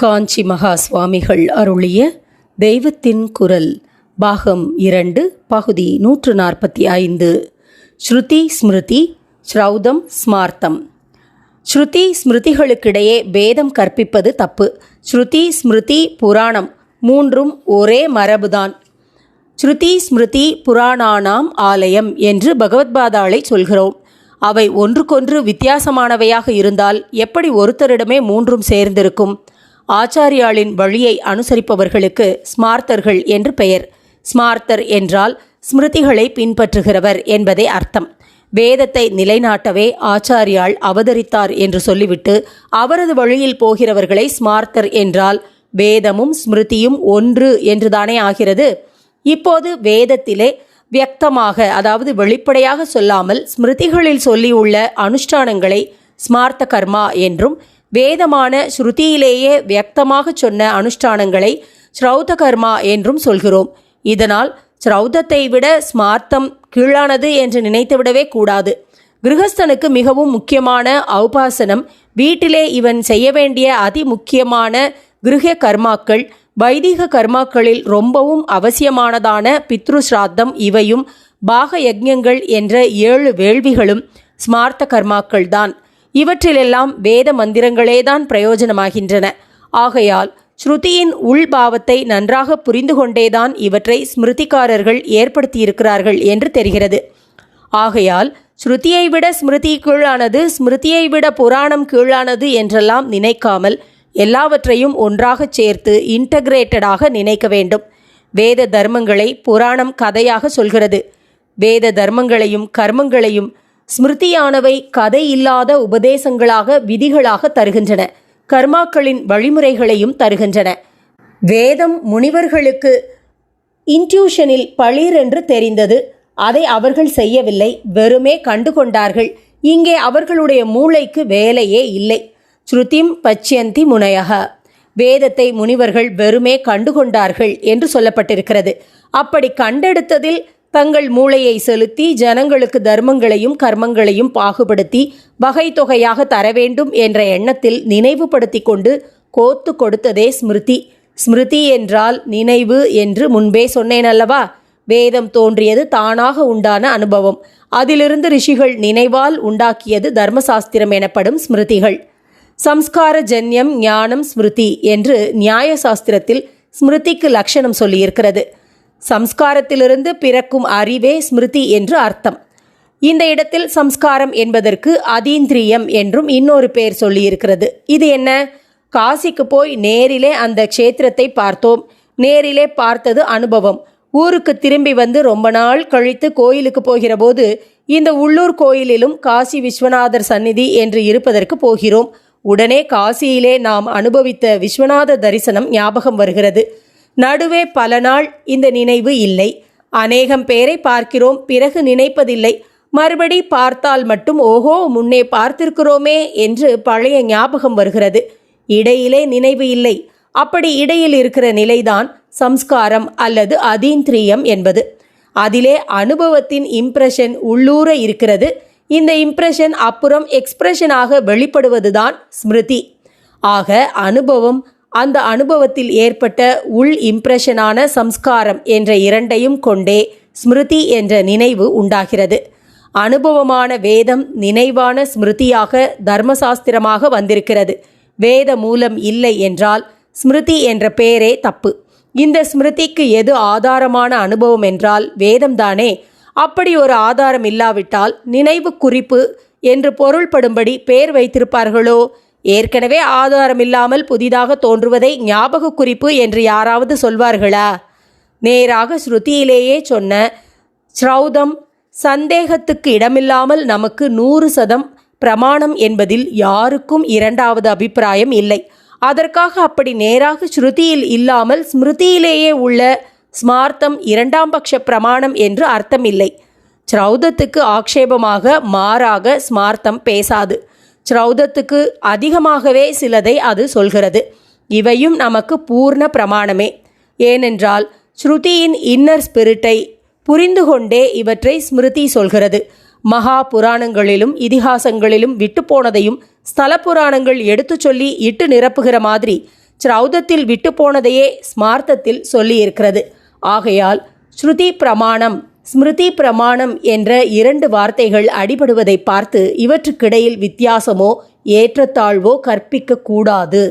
காஞ்சி மகா சுவாமிகள் அருளிய தெய்வத்தின் குரல் பாகம் இரண்டு பகுதி நூற்று நாற்பத்தி ஐந்து. ஸ்ருதி ஸ்மிருதி ஸ்ரௌதம் ஸ்மார்த்தம். ஸ்ருதி ஸ்மிருதிகளுக்கிடையே பேதம் கற்பிப்பது தப்பு. ஸ்ருதி ஸ்மிருதி புராணம் மூன்றும் ஒரே மரபுதான். ஸ்ருதி ஸ்மிருதி புராணானாம் ஆலயம் என்று பகவத்பாதாளை சொல்கிறோம். அவை ஒன்றுக்கொன்று வித்தியாசமானவையாக இருந்தால் எப்படி ஒருத்தரிடமே மூன்றும் சேர்ந்திருக்கும்? ஆச்சாரியாளின் வழியை அனுசரிப்பவர்களுக்கு ஸ்மார்த்தர்கள் என்று பெயர். ஸ்மார்த்தர் என்றால் ஸ்மிருதிகளை பின்பற்றுகிறவர் என்பதே அர்த்தம். வேதத்தை நிலைநாட்டவே ஆச்சாரியாள் அவதரித்தார் என்று சொல்லிவிட்டு அவரது வழியில் போகிறவர்களை ஸ்மார்த்தர் என்றால் வேதமும் ஸ்மிருதியும் ஒன்று என்றுதானே ஆகிறது? இப்போது வேதத்திலே வியக்தமாக அதாவது வெளிப்படையாக சொல்லாமல் ஸ்மிருதிகளில் சொல்லியுள்ள அனுஷ்டானங்களை ஸ்மார்த்த கர்மா என்றும் வேதமான ஸ்ருதியிலேயே வியக்தமாக சொன்ன அனுஷ்டானங்களை ஸ்ரௌத கர்மா என்றும் சொல்கிறோம். இதனால் ஸ்ரௌதத்தை விட ஸ்மார்த்தம் கீழானது என்று நினைத்துவிடவே கூடாது. கிரகஸ்தனுக்கு மிகவும் முக்கியமான அவுபாசனம் வீட்டிலே இவன் செய்ய வேண்டிய அதி முக்கியமான கிருஹ கர்மாக்கள் வைதிக கர்மாக்களில் ரொம்பவும் அவசியமானதான பித்ரு ஸ்ராத்தம் இவையும் பாக யஜ்ஞங்கள் என்ற ஏழு வேள்விகளும் ஸ்மார்த்த கர்மாக்கள் தான் இவற்றிலெல்லாம் வேத மந்திரங்களேதான் பிரயோஜனமாகின்றன. ஆகையால் ஸ்ருதியின் உள்பாவத்தை நன்றாக புரிந்து கொண்டேதான் இவற்றை ஸ்மிருதிக்காரர்கள் ஏற்படுத்தியிருக்கிறார்கள் என்று தெரிகிறது. ஆகையால் ஸ்ருதியை விட ஸ்மிருதி கீழானது ஸ்மிருதியை விட புராணம் கீழானது என்றெல்லாம் நினைக்காமல் எல்லாவற்றையும் ஒன்றாகச் சேர்த்து இன்டகிரேட்டடாக நினைக்க வேண்டும். வேத தர்மங்களை புராணம் கதையாக சொல்கிறது. வேத தர்மங்களையும் கர்மங்களையும் ஸ்மிருதியானவை கதை இல்லாத உபதேசங்களாக விதிகளாக தருகின்றன. கர்மாக்களின் வழிமுறைகளையும் தருகின்றன. வேதம் முனிவர்களுக்கு இன்ட்யூஷனில் பளிர் என்று தெரிந்தது. அதை அவர்கள் செய்யவில்லை. வெறுமே கண்டு கொண்டார்கள். இங்கே அவர்களுடைய மூளைக்கு வேலையே இல்லை. ஸ்ருதிம் பச்சியந்தி முனையக வேதத்தை முனிவர்கள் வெறுமே கண்டுகொண்டார்கள் என்று சொல்லப்பட்டிருக்கிறது. அப்படி கண்டெடுத்ததில் தங்கள் மூளையை செலுத்தி ஜனங்களுக்கு தர்மங்களையும் கர்மங்களையும் பாகுபடுத்தி வகை தொகையாக தர வேண்டும் என்ற எண்ணத்தில் நினைவுபடுத்தி கொண்டு கோத்து கொடுத்ததே ஸ்மிருதி. ஸ்மிருதி என்றால் நினைவு என்று முன்பே சொன்னேன் அல்லவா வேதம் தோன்றியது தானாக உண்டான அனுபவம். அதிலிருந்து ரிஷிகள் நினைவால் உண்டாக்கியது தர்மசாஸ்திரம் எனப்படும் ஸ்மிருதிகள். சம்ஸ்கார ஜன்யம் ஞானம் ஸ்மிருதி என்று நியாய சாஸ்திரத்தில் ஸ்மிருதிக்கு லட்சணம் சொல்லியிருக்கிறது. சம்ஸ்காரத்திலிருந்து பிறக்கும் அறிவே ஸ்மிருதி என்று அர்த்தம். இந்த இடத்தில் சம்ஸ்காரம் என்பதற்கு அதீந்திரியம் என்றும் இன்னொரு பெயர் சொல்லியிருக்கிறது. இது என்ன? காசிக்கு போய் நேரிலே அந்த க்ஷேத்திரத்தை பார்த்தோம். நேரிலே பார்த்தது அனுபவம். ஊருக்கு திரும்பி வந்து ரொம்ப நாள் கழித்து கோயிலுக்கு போகிற போது இந்த உள்ளூர் கோயிலிலும் காசி விஸ்வநாதர் சந்நிதி என்று இருப்பதற்கு போகிறோம். உடனே காசியிலே நாம் அனுபவித்த விஸ்வநாத தரிசனம் ஞாபகம் வருகிறது. நடுவே பல நாள் இந்த நினைவு இல்லை. அநேகம் பேரை பார்க்கிறோம் பிறகு நினைப்பதில்லை. மறுபடி பார்த்தால் மட்டும் ஓஹோ முன்னே பார்த்திருக்கிறோமே என்று பழைய ஞாபகம் வருகிறது. இடையிலே நினைவு இல்லை. அப்படி இடையில் இருக்கிற நிலைதான் சம்ஸ்காரம் அல்லது அதீந்திரியம் என்பது. அதிலே அனுபவத்தின் இம்ப்ரெஷன் உள்ளூர இருக்கிறது. இந்த இம்ப்ரெஷன் அப்புறம் எக்ஸ்பிரஷனாக வெளிப்படுவதுதான் ஸ்மிருதி. ஆக அனுபவம் அந்த அனுபவத்தில் ஏற்பட்ட உள் இம்ப்ரெஷனான சம்ஸ்காரம் என்ற இரண்டையும் கொண்டே ஸ்மிருதி என்ற நினைவு உண்டாகிறது. அனுபவமான வேதம் நினைவான ஸ்மிருதியாக தர்மசாஸ்திரமாக வந்திருக்கிறது. வேத மூலம் இல்லை என்றால் ஸ்மிருதி என்ற பெயரே தப்பு. இந்த ஸ்மிருதிக்கு எது ஆதாரமான அனுபவம் என்றால் வேதம்தானே அப்படி ஒரு ஆதாரம் இல்லாவிட்டால் நினைவு குறிப்பு என்று பொருள்படும்படி பெயர் வைத்திருப்பார்களோ? ஏற்கனவே ஆதாரம் இல்லாமல் புதிதாக தோன்றுவதை ஞாபக குறிப்பு என்று யாராவது சொல்வார்களா? நேராக ஸ்ருதியிலேயே சொன்ன ஸ்ரௌதம் சந்தேகத்துக்கு இடமில்லாமல் நமக்கு நூறு சதம் பிரமாணம் என்பதில் யாருக்கும் இரண்டாவது அபிப்பிராயம் இல்லை. அதற்காக அப்படி நேராக ஸ்ருதியில் இல்லாமல் ஸ்மிருதியிலேயே உள்ள ஸ்மார்த்தம் இரண்டாம் பட்ச பிரமாணம் என்று அர்த்தம் இல்லை ஸ்ரௌதத்துக்கு ஆக்ஷேபமாக மாறாக ஸ்மார்த்தம் பேசாது. ஸ்ரௌதத்துக்கு அதிகமாகவே சிலதை அது சொல்கிறது. இவையும் நமக்கு பூர்ண பிரமாணமே. ஏனென்றால் ஸ்ருதியின் இன்னர் ஸ்பிரிட்டை புரிந்து கொண்டே இவற்றை ஸ்மிருதி சொல்கிறது. மகா புராணங்களிலும் இதிகாசங்களிலும் விட்டுப்போனதையும் ஸ்தல புராணங்கள் எடுத்துச் சொல்லி இட்டு நிரப்புகிற மாதிரி ஸ்ரௌதத்தில் விட்டுப்போனதையே ஸ்மார்த்தத்தில் சொல்லியிருக்கிறது. ஆகையால் ஸ்ருதி பிரமாணம் ஸ்மிருதி பிரமாணம் என்ற இரண்டு வார்த்தைகள் அடிபடுவதை பார்த்து இவற்றுக்கிடையில் வித்தியாசமோ ஏற்றத்தாழ்வோ கற்பிக்க கூடாது.